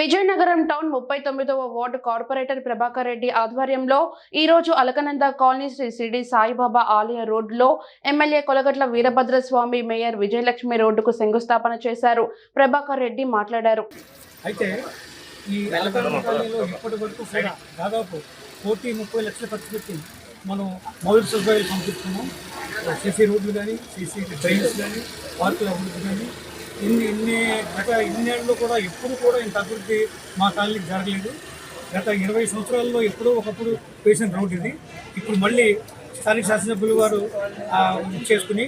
Vizianagaram town ముప్పై తొమ్మిదవ ward corporator Prabhakar Reddy ఆధ్వర్యంలో ఈ రోజు అలకనంద కాలనీ శ్రీ సిడి సాయిబాబా ఆలయ రోడ్లో ఎమ్మెల్యే కొలగట్ల వీరభద్రస్వామి మేయర్ విజయలక్ష్మి రోడ్డుకు శంకుస్థాపన చేశారు. ప్రభాకర్ రెడ్డి మాట్లాడారు. అయితే ఈ ఇప్పటి వరకు దాదాపు కోటి ముప్పై ఖర్చు పెట్టి మనం మౌలిక సదుపాయాలు పంపిస్తున్నాం. సీసీ రోడ్లు కానీ సీసీ డ్రైన్స్ కానీ పార్కుల అభివృద్ధి కానీ ఇన్ని ఇన్ని గత ఇన్నేళ్ళలో కూడా ఎప్పుడు కూడా ఇంత అభివృద్ధి మా కాలనీకి జరగలేదు. గత ఇరవై సంవత్సరాల్లో ఎప్పుడో ఒకప్పుడు వేసిన రోడ్ ఇది. ఇప్పుడు మళ్ళీ స్థానిక శాసనసభ్యులు వారు చేసుకుని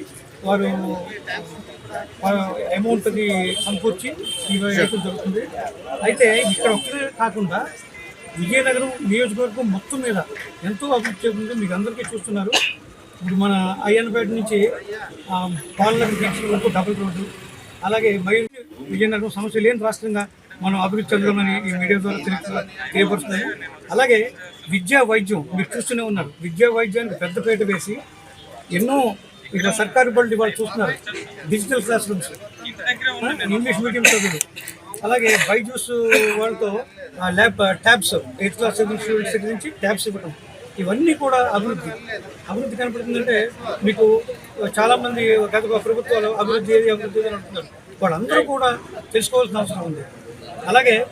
వారు అమౌంట్ని సమకూర్చి ఈ వేయడం జరుగుతుంది. అయితే ఇక్కడ ఒక్కటే కాకుండా విజయనగరం నియోజకవర్గం మొత్తం మీద ఎంతో అభివృద్ధి చెందుతుంది. మీకు అందరికీ చూస్తున్నారు. ఇప్పుడు మన అయ్యన్నపేట నుంచి పాలనగర్ వరకు డబుల్ రోడ్డు అలాగే మయూర్ విజయనగరం సమస్య లేని రాష్ట్రంగా మనం అభివృద్ధి చెందామని ఈ మీడియా ద్వారా తెలియపరుస్తున్నాము. అలాగే విద్యా వైద్యం మీరు చూస్తూనే ఉన్నారు. విద్యా వైద్యానికి పెద్దపేట వేసి ఎన్నో ఇక్కడ సర్కారు బళ్ళు వాళ్ళు చూస్తున్నారు. Digital class rooms English medium చదువులు. అలాగే బైజూస్ వాళ్ళతో ఆ lab tabs eighth class students దగ్గర నుంచి ట్యాబ్స్ ఇవ్వడం ఇవన్నీ కూడా అభివృద్ధి. అభివృద్ధి కనపడుతుందంటే మీకు చాలామంది గత ప్రభుత్వాలు అభివృద్ధి ఏది అభివృద్ధి అని అంటున్నారు. వాళ్ళందరూ కూడా తెలుసుకోవాల్సిన అవసరం ఉంది. అలాగే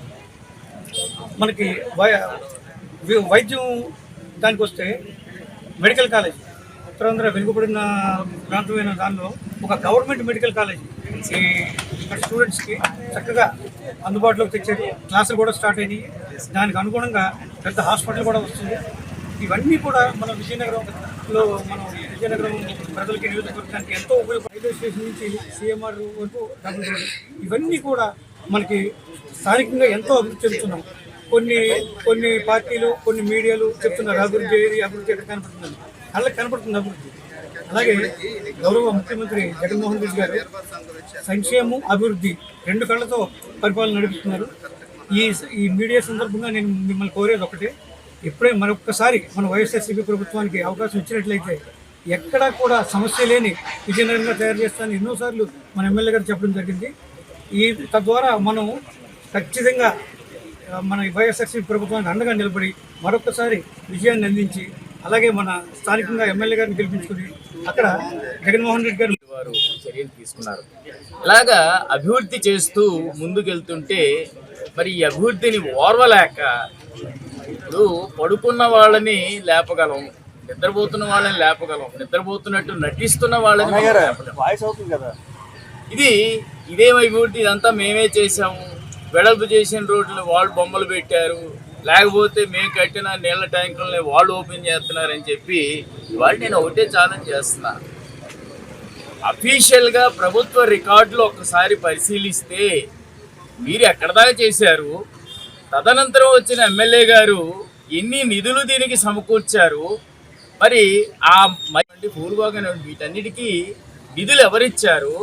మనకి వై- వైద్యం దానికి వస్తే మెడికల్ కాలేజ్ ఉత్తరాంధ్ర వెనుకబడిన ప్రాంతమైన దానిలో ఒక గవర్నమెంట్ మెడికల్ కాలేజ్ ఈ స్టూడెంట్స్కి చక్కగా అందుబాటులోకి తెచ్చేది. క్లాసులు కూడా స్టార్ట్ అయినాయి. దానికి అనుగుణంగా పెద్ద హాస్పిటల్ కూడా వస్తుంది. ఇవన్నీ కూడా మన విజయనగరంలో మనం విజయనగరం ప్రజలకి నియోజకవర్గానికి ఎంతో ఉపయోగ రైల్వే స్టేషన్ నుంచి సీఎంఆర్ వరకు ఇవన్నీ కూడా మనకి స్థానికంగా ఎంతో అభివృద్ధి చెందుతున్నాం. కొన్ని కొన్ని పార్టీలు కొన్ని మీడియాలు చెప్తున్నారు అభివృద్ధి ఏది అభివృద్ధి ఎక్కడ కనపడుతుంది? అలా కనపడుతుంది అభివృద్ధి. అలాగే గౌరవ ముఖ్యమంత్రి జగన్మోహన్ రెడ్డి గారు సంక్షేమం అభివృద్ధి రెండు కళ్ళతో పరిపాలన నడిపిస్తున్నారు. ఈ ఈ మీడియా సందర్భంగా నేను మిమ్మల్ని కోరేది ఒకటే ఇప్పుడే మరొక్కసారి మన వైఎస్ఆర్సీపీ ప్రభుత్వానికి అవకాశం ఇచ్చినట్లయితే ఎక్కడా కూడా సమస్య లేని విజయనగరంగా తయారు చేస్తానని ఎన్నోసార్లు మన ఎమ్మెల్యే గారు చెప్పడం జరిగింది. ఈ తద్వారా మనం ఖచ్చితంగా మన వైఎస్ఆర్సీపీ ప్రభుత్వానికి అండగా నిలబడి మరొకసారి విజయాన్ని అందించి అలాగే మన స్థానికంగా ఎమ్మెల్యే గారిని గెలిపించుకుని అక్కడ జగన్మోహన్ రెడ్డి గారు వారు చర్యలు తీసుకున్నారు. ఇలాగా అభివృద్ధి చేస్తూ ముందుకెళ్తుంటే మరి ఈ అభివృద్ధిని ఓర్వలేక ఇప్పుడు పడుకున్న వాళ్ళని లేపగలం నిద్రపోతున్న వాళ్ళని లేపగలం నిద్రపోతున్నట్టు నటిస్తున్న వాళ్ళని మనం లేపలేం. ఇది ఇదేం అభివృద్ధి ఇదంతా మేమే చేసాము వెడల్పు చేసిన రోడ్లు వాళ్ళు బొమ్మలు పెట్టారు. లేకపోతే మేము కట్టిన నీళ్ళ ట్యాంకులని వాళ్ళు ఓపెన్ చేస్తున్నారని చెప్పి వాళ్ళు నేను ఒకటే ఛాలెంజ్ చేస్తున్నా. అఫీషియల్గా ప్రభుత్వ రికార్డులు ఒకసారి పరిశీలిస్తే మీరు ఎక్కడ దాకా చేశారు? తదనంతరం వచ్చిన ఎమ్మెల్యే గారు ఎన్ని నిధులు దీనికి సమకూర్చారు? మరి ఆ మరి పూర్వగా వీటన్నిటికీ నిధులు ఎవరిచ్చారు?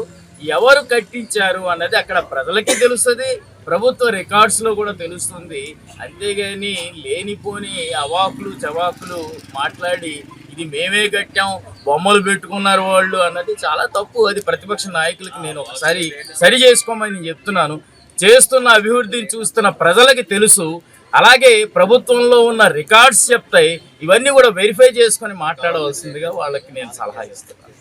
ఎవరు కట్టించారు అన్నది అక్కడ ప్రజలకి తెలుస్తుంది ప్రభుత్వ రికార్డ్స్లో కూడా తెలుస్తుంది. అంతేగాని లేనిపోని అవాకులు చవాకులు మాట్లాడి ఇది మేమే కట్టాం బొమ్మలు పెట్టుకున్నారు వాళ్ళు అన్నది చాలా తప్పు. అది ప్రతిపక్ష నాయకులకి నేను ఒకసారి సరి చేసుకోమని చెప్తున్నాను. చేస్తున్న అభివృద్ధిని చూస్తున్న ప్రజలకి తెలుసు. అలాగే ప్రభుత్వంలో ఉన్న రికార్డ్స్ చెప్తాయి. ఇవన్నీ కూడా వెరిఫై చేసుకొని మాట్లాడవలసిందిగా వాళ్ళకి నేను సలహా ఇస్తున్నాను.